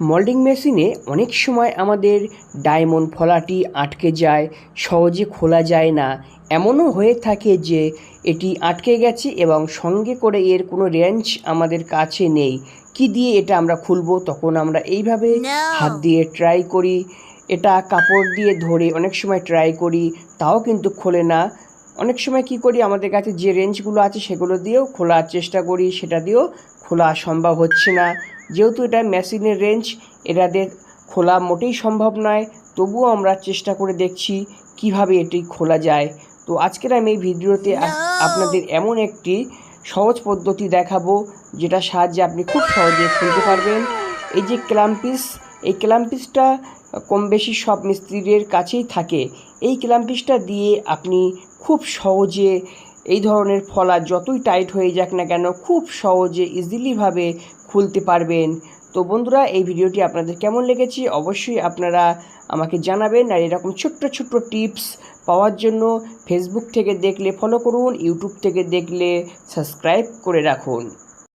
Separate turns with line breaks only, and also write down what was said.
Moulding মেশিনে অনেক সময় আমাদের ডায়মন্ড ফলাটি আটকে যায় সহজে খোলা যায় না। এমনও হয়ে থাকে যে এটি আটকে গেছে এবং সঙ্গে করে এর কোনো রেঞ্জ আমাদের কাছে নেই। কি দিয়ে এটা আমরা খুলবো? তখন আমরা এইভাবে হাত দিয়ে ট্রাই করি। এটা কাপড় দিয়ে ধরে অনেক সময় ট্রাই করি তাও কিন্তু খোলে না। অনেক সময় কি করি আমাদের কাছে যে রেঞ্জগুলো আছে সেগুলো দিয়েও খোলার চেষ্টা করি সেটা দিয়েও খোলা সম্ভব হচ্ছে না। যেহেতু এটা মেশিনের রেঞ্জ এটা দিয়ে খোলা মোটেই সম্ভব নয়। তবুও আমরা চেষ্টা করে দেখছি কীভাবে এটি খোলা যায়। তো আজকের আমি এই ভিডিওতে আপনাদের এমন একটি সহজ পদ্ধতি দেখাবো যেটা সাহায্যে আপনি খুব সহজে খুলতে পারবেন। এই যে ক্লাম্পিস এই ক্লাম্পিসটা কম বেশি সব মিস্ত্রিদের কাছেই থাকে। এই ক্লাম্পিসটা দিয়ে আপনি খুব সহজে এই ধরনের ফলা যতই টাইট হয়ে যাক না কেন, খুব সহজে ইজিলিভাবে খুলতে পারবেন। তো বন্ধুরা, এই ভিডিওটি আপনাদের কেমন লেগেছে অবশ্যই আপনারা আমাকে জানাবেন আর এরকম ছোট্ট ছোট্ট টিপস পাওয়ার জন্য ফেসবুক থেকে দেখলে ফলো করুন ইউটিউব থেকে দেখলে সাবস্ক্রাইব করে রাখুন।